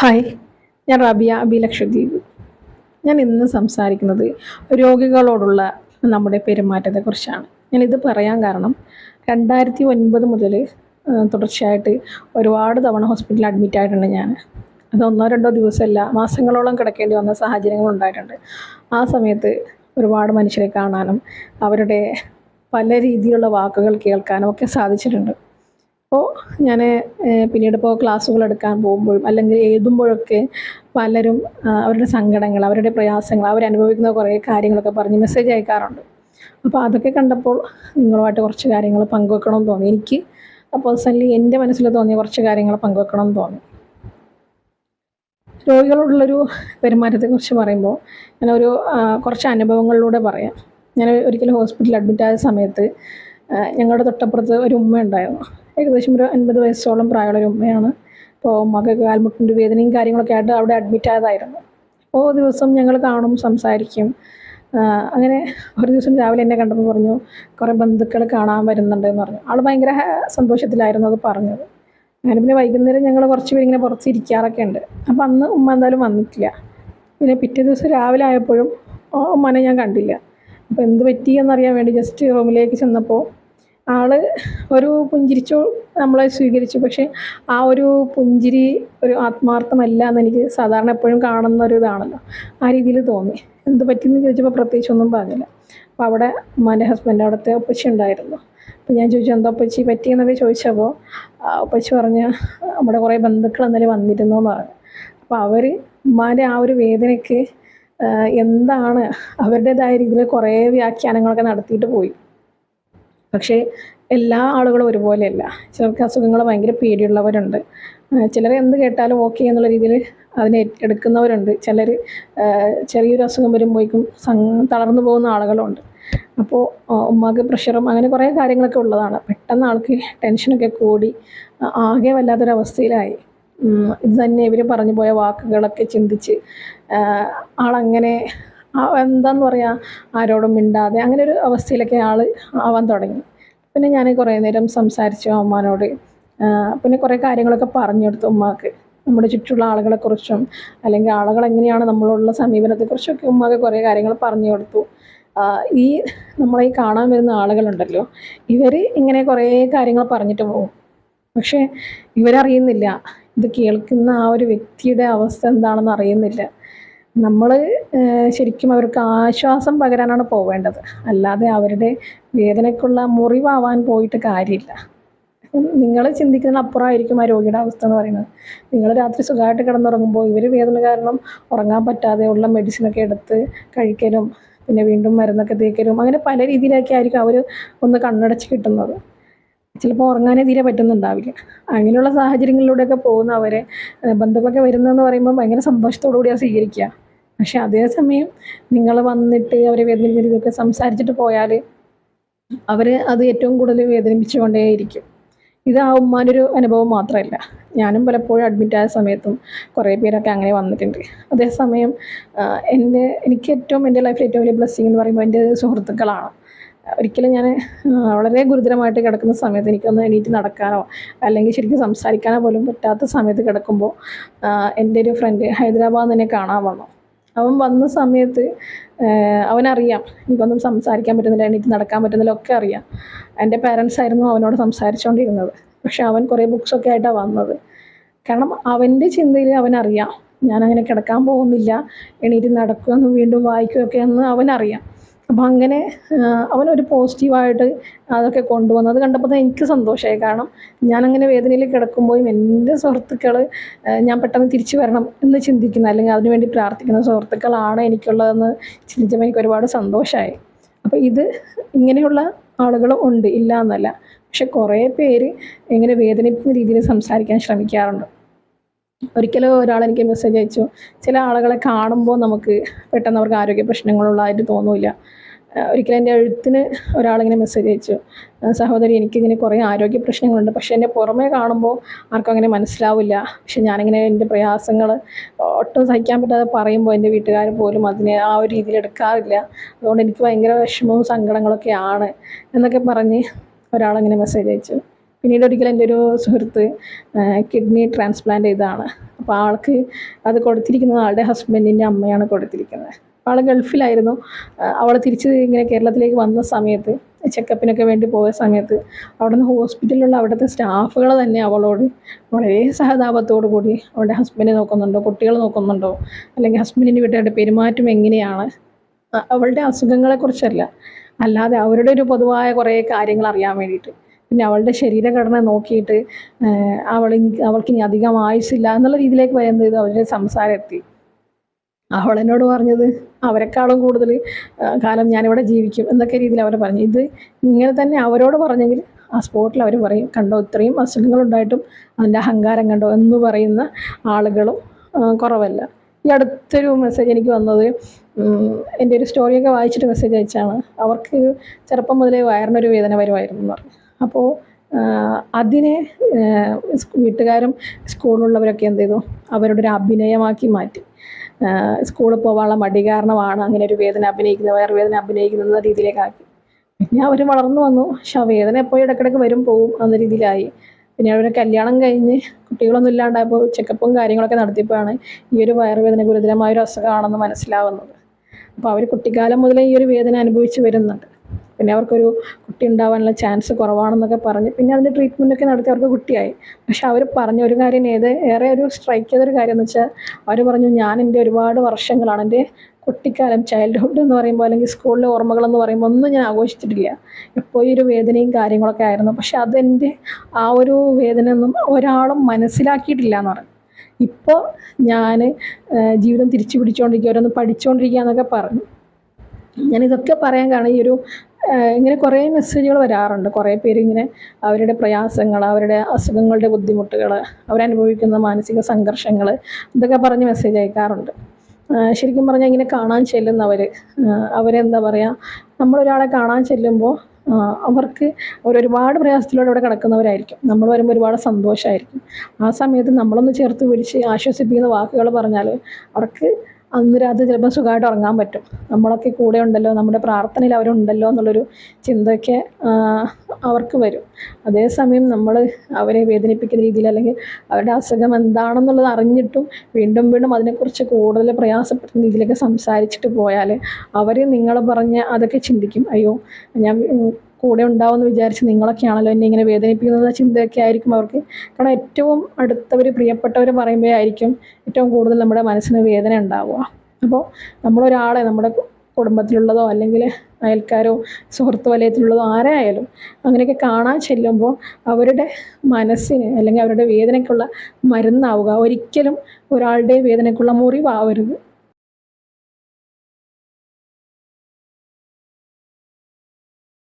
Hi ഞാൻ റബിയ അബി ലക്ഷദ്വീപ് ഞാൻ ഇന്ന് സംസാരിക്കുന്നത് രോഗികളോടുള്ള നമ്മുടെ പെരുമാറ്റത്തെക്കുറിച്ചാണ്. ഞാനിത് പറയാൻ കാരണം രണ്ടായിരത്തി ഒൻപത് മുതൽ തുടർച്ചയായിട്ട് ഒരുപാട് തവണ ഹോസ്പിറ്റലിൽ അഡ്മിറ്റ് ആയിട്ടുണ്ട് ഞാൻ. അത് ഒന്നോ രണ്ടോ ദിവസമല്ല മാസങ്ങളോളം കിടക്കേണ്ടി വന്ന സാഹചര്യങ്ങൾ ഉണ്ടായിട്ടുണ്ട്. ആ സമയത്ത് ഒരുപാട് മനുഷ്യരെ കാണാനും അവരുടെ പല രീതിയിലുള്ള വാക്കുകൾ കേൾക്കാനും ഒക്കെ സാധിച്ചിട്ടുണ്ട്. അപ്പോൾ ഞാൻ പിന്നീട് ഇപ്പോൾ ക്ലാസ്സുകൾ എടുക്കാൻ പോകുമ്പോഴും അല്ലെങ്കിൽ എഴുതുമ്പോഴൊക്കെ പലരും അവരുടെ സങ്കടങ്ങൾ അവരുടെ പ്രയാസങ്ങൾ അവരനുഭവിക്കുന്ന കുറേ കാര്യങ്ങളൊക്കെ പറഞ്ഞ് മെസ്സേജ് അയക്കാറുണ്ട്. അപ്പോൾ അതൊക്കെ കണ്ടപ്പോൾ നിങ്ങളുമായിട്ട് കുറച്ച് കാര്യങ്ങൾ പങ്കുവെക്കണമെന്ന് തോന്നി. എനിക്ക് പേഴ്സണലി എന്റെ മനസ്സിൽ തോന്നിയ കുറച്ച് കാര്യങ്ങൾ പങ്കുവെക്കണമെന്ന് തോന്നി. രോഗികളോടുള്ളൊരു പെരുമാറ്റത്തെക്കുറിച്ച് പറയുമ്പോൾ ഞാനൊരു കുറച്ച് അനുഭവങ്ങളിലൂടെ പറയാം. ഞാൻ ഒരിക്കലും ഹോസ്പിറ്റലിൽ അഡ്മിറ്റ് ആയ സമയത്ത് ഞങ്ങളുടെ തൊട്ടപ്പുറത്ത് ഒരു ഉമ്മ ഉണ്ടായിരുന്നു ഏകദേശം ഒരു അൻപത് വയസ്സോളം പ്രായമുള്ള ഒരു ഉമ്മയാണ്. അപ്പോൾ ഉമ്മക്ക് കാൽമുട്ടിന്റെ വേദനയും കാര്യങ്ങളൊക്കെ ആയിട്ട് അവിടെ അഡ്മിറ്റ് ആയതായിരുന്നു. അപ്പോൾ ദിവസം ഞങ്ങൾ കാണും സംസാരിക്കും. അങ്ങനെ ഒരു ദിവസം രാവിലെ എന്നെ കണ്ടപ്പോൾ പറഞ്ഞു കുറേ ബന്ധുക്കൾ കാണാൻ വരുന്നുണ്ട് എന്ന് പറഞ്ഞു. ആൾ ഭയങ്കര സന്തോഷത്തിലായിരുന്നു അത് പറഞ്ഞത്. അങ്ങനെ പിന്നെ വൈകുന്നേരം ഞങ്ങൾ കുറച്ച് പേര് ഇങ്ങനെ പുറത്ത് ഇരിക്കാറൊക്കെ ഉണ്ട്. അപ്പോൾ അന്ന് ഉമ്മ എന്തായാലും വന്നിട്ടില്ല. പിന്നെ പിറ്റേ ദിവസം രാവിലെ ആയപ്പോഴും ഉമ്മനെ ഞാൻ കണ്ടില്ല. അപ്പോൾ എന്ത് പറ്റി എന്നറിയാൻ വേണ്ടി ജസ്റ്റ് റൂമിലേക്ക് ചെന്നപ്പോൾ ആൾ ഒരു പുഞ്ചിരിച്ചു നമ്മളെ സ്വീകരിച്ചു. പക്ഷേ ആ ഒരു പുഞ്ചിരി ഒരു ആത്മാർത്ഥമല്ല എന്ന് എനിക്ക് സാധാരണ എപ്പോഴും കാണുന്ന ഒരു ഇതാണല്ലോ ആ രീതിയിൽ തോന്നി. എന്ത് പറ്റിയെന്ന് ചോദിച്ചപ്പോൾ പ്രത്യേകിച്ച് ഒന്നും പറഞ്ഞില്ല. അപ്പോൾ അവിടെ ഉമ്മാന്റെ ഹസ്ബൻഡ് അവിടുത്തെ ഒപ്പച്ചി ഉണ്ടായിരുന്നു. അപ്പോൾ ഞാൻ ചോദിച്ചു എന്താ ഒപ്പച്ചി പറ്റിയെന്നൊക്കെ ചോദിച്ചപ്പോൾ ഒപ്പച്ചി പറഞ്ഞ് നമ്മുടെ കുറേ ബന്ധുക്കൾ എന്നാലും വന്നിരുന്നു എന്ന് പറഞ്ഞു. അപ്പോൾ അവർ ഉമ്മാന്റെ ആ ഒരു വേദനയ്ക്ക് എന്താണ് അവരുടേതായ രീതിയിൽ കുറേ വ്യാഖ്യാനങ്ങളൊക്കെ നടത്തിയിട്ട് പോയി. പക്ഷേ എല്ലാ ആളുകളും ഒരുപോലെയല്ല. ചിലർക്ക് അസുഖങ്ങൾ ഭയങ്കര പേടിയുള്ളവരുണ്ട്. ചിലർ എന്ത് കേട്ടാലും ഓക്കെ എന്നുള്ള രീതിയിൽ അതിനെ എടുക്കുന്നവരുണ്ട്. ചിലർ ചെറിയൊരു അസുഖം വരുമ്പോഴേക്കും തളർന്നു പോകുന്ന ആളുകളുണ്ട്. അപ്പോൾ ഉമ്മാക്ക് പ്രഷറും അങ്ങനെ കുറേ കാര്യങ്ങളൊക്കെ ഉള്ളതാണ്. പെട്ടെന്ന് ആൾക്ക് ടെൻഷനൊക്കെ കൂടി ആകെ വല്ലാത്തൊരവസ്ഥയിലായി. ഇത് തന്നെ ഇവർ പറഞ്ഞു പോയ വാക്കുകളൊക്കെ ചിന്തിച്ച് ആളങ്ങനെ എന്താന്ന് പറയുക ആരോടും മിണ്ടാതെ അങ്ങനെ ഒരു അവസ്ഥയിലൊക്കെ ആൾ ആവാൻ തുടങ്ങി. പിന്നെ ഞാൻ കുറേ നേരം സംസാരിച്ചു അമ്മാനോട്. പിന്നെ കുറേ കാര്യങ്ങളൊക്കെ പറഞ്ഞു കൊടുത്തു ഉമ്മാക്ക്. നമ്മുടെ ചുറ്റുള്ള ആളുകളെക്കുറിച്ചും അല്ലെങ്കിൽ ആളുകൾ എങ്ങനെയാണ് നമ്മളോടുള്ള സമീപനത്തെക്കുറിച്ചൊക്കെ ഉമ്മാക്ക് കുറേ കാര്യങ്ങൾ പറഞ്ഞു കൊടുത്തു ഈ നമ്മളെ ഈ കാണാൻ വരുന്ന ആളുകളുണ്ടല്ലോ ഇവർ ഇങ്ങനെ കുറേ കാര്യങ്ങൾ പറഞ്ഞിട്ട് പോകും പക്ഷേ ഇവരറിയുന്നില്ല. ഇത് കേൾക്കുന്ന ആ ഒരു വ്യക്തിയുടെ അവസ്ഥ എന്താണെന്ന് അറിയുന്നില്ല. നമ്മൾ ശരിക്കും അവർക്ക് ആശ്വാസം പകരാനാണ് പോവേണ്ടത്. അല്ലാതെ അവരുടെ വേദനയ്ക്കുള്ള മുറിവാവാൻ പോയിട്ട് കാര്യമില്ല. നിങ്ങൾ ചിന്തിക്കുന്നതിന് അപ്പുറമായിരിക്കും ആ രോഗിയുടെ അവസ്ഥ എന്ന് പറയുന്നത്. നിങ്ങൾ രാത്രി സുഖമായിട്ട് കിടന്നുറങ്ങുമ്പോൾ ഇവർ വേദന കാരണം ഉറങ്ങാൻ പറ്റാതെ ഉള്ള മെഡിസിനൊക്കെ എടുത്ത് കഴിക്കലും പിന്നെ വീണ്ടും മരുന്നൊക്കെ തേക്കലും അങ്ങനെ പല രീതിയിലൊക്കെ ആയിരിക്കും അവർ ഒന്ന് കണ്ണടച്ച് കിട്ടുന്നത്. ചിലപ്പോൾ ഉറങ്ങാനേ തീരെ പറ്റുന്നുണ്ടാവില്ല. അങ്ങനെയുള്ള സാഹചര്യങ്ങളിലൂടെയൊക്കെ പോകുന്ന അവരെ ബന്ധുക്കളൊക്കെ വരുന്നതെന്ന് പറയുമ്പോൾ ഭയങ്കര സന്തോഷത്തോടു കൂടിയാണ് സ്വീകരിക്കുക. പക്ഷെ അതേസമയം നിങ്ങൾ വന്നിട്ട് അവരെ വേദനിപ്പിക്കുന്നതൊക്കെ സംസാരിച്ചിട്ട് പോയാൽ അവർ അത് ഏറ്റവും കൂടുതൽ വേദനിപ്പിച്ചുകൊണ്ടേയിരിക്കും. ഇത് ആ ഉമ്മാനൊരു അനുഭവം മാത്രമല്ല. ഞാനും പലപ്പോഴും അഡ്മിറ്റായ സമയത്തും കുറേ പേരൊക്കെ അങ്ങനെ വന്നിട്ടുണ്ട്. അതേസമയം എന്റെ എനിക്ക് ഏറ്റവും എന്റെ ലൈഫിൽ ഏറ്റവും വലിയ ബ്ലെസ്സിങ് എന്ന് പറയുമ്പോൾ എന്റെ സുഹൃത്തുക്കളാണ്. ഒരിക്കലും ഞാൻ വളരെ ഗുരുതരമായിട്ട് കിടക്കുന്ന സമയത്ത് എനിക്കൊന്ന് എണീറ്റ് നടക്കാനോ അല്ലെങ്കിൽ ശരിക്കും സംസാരിക്കാനോ പോലും പറ്റാത്ത സമയത്ത് കിടക്കുമ്പോൾ എന്റെ ഒരു ഫ്രണ്ട് ഹൈദരാബാദ് തന്നെ കാണാൻ വന്നു. അവൻ വന്ന സമയത്ത് അവനറിയാം. എനിക്കൊന്നും സംസാരിക്കാൻ പറ്റുന്നില്ല എനിക്ക് നടക്കാൻ പറ്റുന്നില്ല ഒക്കെ അറിയാം. എന്റെ പാരൻസ് ആയിരുന്നു അവനോട് സംസാരിച്ചുകൊണ്ടിരുന്നത് പക്ഷെ അവൻ കുറേ ബുക്സൊക്കെ ആയിട്ടാണ് വന്നത്. കാരണം അവന്റെ ചിന്തയിൽ അവനറിയാം ഞാനങ്ങനെ കിടക്കാൻ പോകുന്നില്ല എണീറ്റ് നടക്കുകയെന്നും വീണ്ടും വായിക്കുകയൊക്കെ എന്ന് അവനറിയാം. അപ്പം അങ്ങനെ അവനൊരു പോസിറ്റീവായിട്ട് അതൊക്കെ കൊണ്ടുവന്നത് കണ്ടപ്പോൾ എനിക്ക് സന്തോഷമായി. കാരണം ഞാനങ്ങനെ വേദനയിൽ കിടക്കുമ്പോഴും എന്റെ സുഹൃത്തുക്കൾ ഞാൻ പെട്ടെന്ന് തിരിച്ചു വരണം എന്ന് ചിന്തിക്കുന്ന അല്ലെങ്കിൽ അതിനുവേണ്ടി പ്രാർത്ഥിക്കുന്ന സുഹൃത്തുക്കളാണ് എനിക്കുള്ളതെന്ന് ചിന്തിച്ചപ്പോൾ എനിക്ക് ഒരുപാട് സന്തോഷമായി. അപ്പോൾ ഇത് ഇങ്ങനെയുള്ള ആളുകളും ഉണ്ട്. ഇല്ല എന്നല്ല. പക്ഷെ കുറേ പേര് ഇങ്ങനെ വേദനിപ്പിക്കുന്ന രീതിയിൽ സംസാരിക്കാൻ ശ്രമിക്കാറുണ്ട്. ഒരിക്കലും ഒരാൾ എനിക്ക് മെസ്സേജ് അയച്ചു. ചില ആളുകളെ കാണുമ്പോൾ നമുക്ക് പെട്ടെന്ന് അവർക്ക് ആരോഗ്യ പ്രശ്നങ്ങളുള്ളതായിട്ട് തോന്നില്ല. ഒരിക്കലും എന്റെ എഴുത്തിന് ഒരാളിങ്ങനെ മെസ്സേജ് അയച്ചു. "ആ, സഹോദരി എനിക്കിങ്ങനെ കുറേ ആരോഗ്യ പ്രശ്നങ്ങളുണ്ട്. പക്ഷേ എന്നെ പുറമേ കാണുമ്പോൾ ആർക്കും അങ്ങനെ മനസ്സിലാവില്ല. പക്ഷെ ഞാനിങ്ങനെ എന്റെ പ്രയാസങ്ങൾ ഒട്ടും സഹിക്കാൻ പറ്റാതെ പറയുമ്പോൾ എന്റെ വീട്ടുകാർ പോലും അതിനെ ആ ഒരു രീതിയിൽ എടുക്കാറില്ല. അതുകൊണ്ട് എനിക്ക് ഭയങ്കര വിഷമവും സങ്കടങ്ങളൊക്കെയാണ് എന്നൊക്കെ പറഞ്ഞ് ഒരാളിങ്ങനെ മെസ്സേജ് അയച്ചു. പിന്നീട് ഒരിക്കൽ എന്റെ ഒരു സുഹൃത്ത് കിഡ്നി ട്രാൻസ്പ്ലാന്റ് ചെയ്തതാണ്. അപ്പോൾ ആൾക്ക് അത് കൊടുത്തിരിക്കുന്നത് ആളുടെ ഹസ്ബൻഡിന്റെ അമ്മയാണ് കൊടുത്തിരിക്കുന്നത്. അപ്പോൾ ആൾ ഗൾഫിലായിരുന്നു. അവൾ തിരിച്ച് ഇങ്ങനെ കേരളത്തിലേക്ക് വന്ന സമയത്ത് ചെക്കപ്പിനൊക്കെ വേണ്ടി പോയ സമയത്ത് അവിടെ നിന്ന് ഹോസ്പിറ്റലിലുള്ള അവിടുത്തെ സ്റ്റാഫുകൾ തന്നെ അവളോട് വളരെ സഹതാപത്തോടു കൂടി അവളുടെ ഹസ്ബൻഡ് നോക്കുന്നുണ്ടോ കുട്ടികൾ നോക്കുന്നുണ്ടോ അല്ലെങ്കിൽ ഹസ്ബൻഡിന്റെ വീട്ടുകാരുടെ പെരുമാറ്റം എങ്ങനെയാണ്? അവളുടെ അസുഖങ്ങളെക്കുറിച്ചല്ല. അല്ലാതെ അവരുടെ ഒരു പൊതുവായ കുറേ കാര്യങ്ങൾ അറിയാൻ വേണ്ടിയിട്ട്. പിന്നെ അവളുടെ ശരീരഘടന നോക്കിയിട്ട് അവൾ അവൾക്ക് ഇനി അധികം ആയുസില്ല എന്നുള്ള രീതിയിലേക്ക് വരുന്നത് ഇത് അവരുടെ സംസാരം എത്തി. അവൾ എന്നോട് പറഞ്ഞത് അവരെക്കാളും കൂടുതൽ കാലം ഞാനിവിടെ ജീവിക്കും എന്നൊക്കെ രീതിയിൽ അവർ പറഞ്ഞു. ഇത് ഇങ്ങനെ തന്നെ അവരോട് പറഞ്ഞെങ്കിൽ ആ സ്പോട്ടിൽ അവർ പറയും കണ്ടോ ഇത്രയും അസുഖങ്ങളുണ്ടായിട്ടും അതിന്റെ അഹങ്കാരം കണ്ടോ എന്ന് പറയുന്ന ആളുകളും കുറവല്ല. ഈ അടുത്തൊരു മെസ്സേജ് എനിക്ക് വന്നത് എന്റെ ഒരു സ്റ്റോറിയൊക്കെ വായിച്ചിട്ട് മെസ്സേജ് അയച്ചാണ്. അവർക്ക് ചെറുപ്പം മുതലേ വയറിനൊരു വേദന വരുമായിരുന്നു എന്ന് പറഞ്ഞു. അപ്പോൾ അതിനെ വീട്ടുകാരും സ്കൂളിലുള്ളവരൊക്കെ എന്ത് ചെയ്തു? അവരുടെ ഒരു അഭിനയമാക്കി മാറ്റി. സ്കൂളിൽ പോകാനുള്ള മടി കാരണമാണ് അങ്ങനെ ഒരു വേദന അഭിനയിക്കുന്നത് വയറുവേദന അഭിനയിക്കുന്നത് എന്ന രീതിയിലേക്കാക്കി. പിന്നെ അവർ വളർന്നു വന്നു. പക്ഷെ ആ വേദന എപ്പോഴും ഇടയ്ക്കിടയ്ക്ക് വരും പോവും എന്ന രീതിയിലായി. പിന്നെ അവരുടെ കല്യാണം കഴിഞ്ഞ് കുട്ടികളൊന്നും ഇല്ലാണ്ടായപ്പോൾ ചെക്കപ്പും കാര്യങ്ങളൊക്കെ നടത്തിയപ്പോഴാണ് ഈ ഒരു വയറുവേദന ഗുരുതരമായ ഒരു അസുഖമാണെന്ന് മനസ്സിലാവുന്നത്. അപ്പോൾ അവർ കുട്ടിക്കാലം മുതലേ ഈ ഒരു വേദന അനുഭവിച്ച് വരുന്നുണ്ട്. പിന്നെ അവർക്കൊരു കുട്ടി ഉണ്ടാവാനുള്ള ചാൻസ് കുറവാണെന്നൊക്കെ പറഞ്ഞ് പിന്നെ അതിന്റെ ട്രീറ്റ്മെന്റ് ഒക്കെ നടത്തി അവർക്ക് കുട്ടിയായി. പക്ഷെ അവർ പറഞ്ഞ ഒരു കാര്യം ഏത് ഏറെ ഒരു സ്ട്രൈക്ക് ചെയ്തൊരു കാര്യം എന്ന് വെച്ചാൽ അവർ പറഞ്ഞു ഞാൻ എന്റെ ഒരുപാട് വർഷങ്ങളാണ് എന്റെ കുട്ടിക്കാലം ചൈൽഡ്ഹുഡ് എന്ന് പറയുമ്പോൾ അല്ലെങ്കിൽ സ്കൂളിലെ ഓർമ്മകളെന്ന് പറയുമ്പോൾ ഒന്നും ഞാൻ ആഘോഷിച്ചിട്ടില്ല. എപ്പോൾ ഈ ഒരു വേദനയും കാര്യങ്ങളൊക്കെ ആയിരുന്നു. പക്ഷെ അതെന്റെ ആ ഒരു വേദന ഒന്നും ഒരാളും മനസ്സിലാക്കിയിട്ടില്ല എന്ന് പറഞ്ഞു. ഇപ്പോൾ ഞാൻ ജീവിതം തിരിച്ചു പിടിച്ചുകൊണ്ടിരിക്കുക ഓരോന്ന് പഠിച്ചുകൊണ്ടിരിക്കുക എന്നൊക്കെ പറഞ്ഞു ഞാനിതൊക്കെ പറയാൻ കാരണം ഈ ഒരു ഇങ്ങനെ കുറേ മെസ്സേജുകൾ വരാറുണ്ട്. കുറേ പേരിങ്ങനെ അവരുടെ പ്രയാസങ്ങൾ അവരുടെ അസുഖങ്ങളുടെ ബുദ്ധിമുട്ടുകൾ അവരനുഭവിക്കുന്ന മാനസിക സംഘർഷങ്ങൾ ഇതൊക്കെ പറഞ്ഞ് മെസ്സേജ് അയക്കാറുണ്ട്. ശരിക്കും പറഞ്ഞാൽ ഇങ്ങനെ കാണാൻ ചെല്ലുന്നവർ അവരെന്താ പറയുക നമ്മളൊരാളെ കാണാൻ ചെല്ലുമ്പോൾ അവർക്ക് ഒരുപാട് പ്രയാസത്തിലൂടെ അവിടെ കിടക്കുന്നവരായിരിക്കും. നമ്മൾ വരുമ്പോൾ ഒരുപാട് സന്തോഷമായിരിക്കും ആ സമയത്ത് നമ്മളൊന്ന് ചേർത്ത് പിടിച്ച് ആശ്വസിപ്പിക്കുന്ന വാക്കുകൾ പറഞ്ഞാൽ അവർക്ക് അന്ന് രാത്രി ചിലപ്പോൾ സുഖമായിട്ട് ഉറങ്ങാൻ പറ്റും. നമ്മളൊക്കെ കൂടെ ഉണ്ടല്ലോ നമ്മുടെ പ്രാർത്ഥനയിൽ അവരുണ്ടല്ലോ എന്നുള്ളൊരു ചിന്തയൊക്കെ അവർക്ക് വരും. അതേസമയം നമ്മൾ അവരെ വേദനിപ്പിക്കുന്ന രീതിയിൽ അല്ലെങ്കിൽ അവരുടെ അസുഖം എന്താണെന്നുള്ളത് അറിഞ്ഞിട്ടും വീണ്ടും വീണ്ടും അതിനെക്കുറിച്ച് കൂടുതൽ പ്രയാസപ്പെടുന്ന രീതിയിലൊക്കെ സംസാരിച്ചിട്ട് പോയാൽ അവർ നിങ്ങൾ പറഞ്ഞ് അതൊക്കെ ചിന്തിക്കും. അയ്യോ ഞാൻ കൂടെ ഉണ്ടാവുമെന്ന് വിചാരിച്ച് നിങ്ങളൊക്കെയാണല്ലോ എന്നെ ഇങ്ങനെ വേദനിപ്പിക്കുന്ന ചിന്തയൊക്കെ ആയിരിക്കും അവർക്ക്. കാരണം ഏറ്റവും അടുത്തവർ പ്രിയപ്പെട്ടവർ പറയുമ്പോഴായിരിക്കും ഏറ്റവും കൂടുതൽ നമ്മുടെ മനസ്സിന് വേദന ഉണ്ടാവുക. അപ്പോൾ നമ്മളൊരാളെ നമ്മുടെ കുടുംബത്തിലുള്ളതോ അല്ലെങ്കിൽ അയൽക്കാരോ സുഹൃത്ത് വലയത്തിലുള്ളതോ ആരായാലും അങ്ങനെയൊക്കെ കാണാൻ ചെല്ലുമ്പോൾ അവരുടെ മനസ്സിന് അല്ലെങ്കിൽ അവരുടെ വേദനയ്ക്കുള്ള മരുന്നാവുക. ഒരിക്കലും ഒരാളുടെ വേദനയ്ക്കുള്ള മുറിവാവരുത്.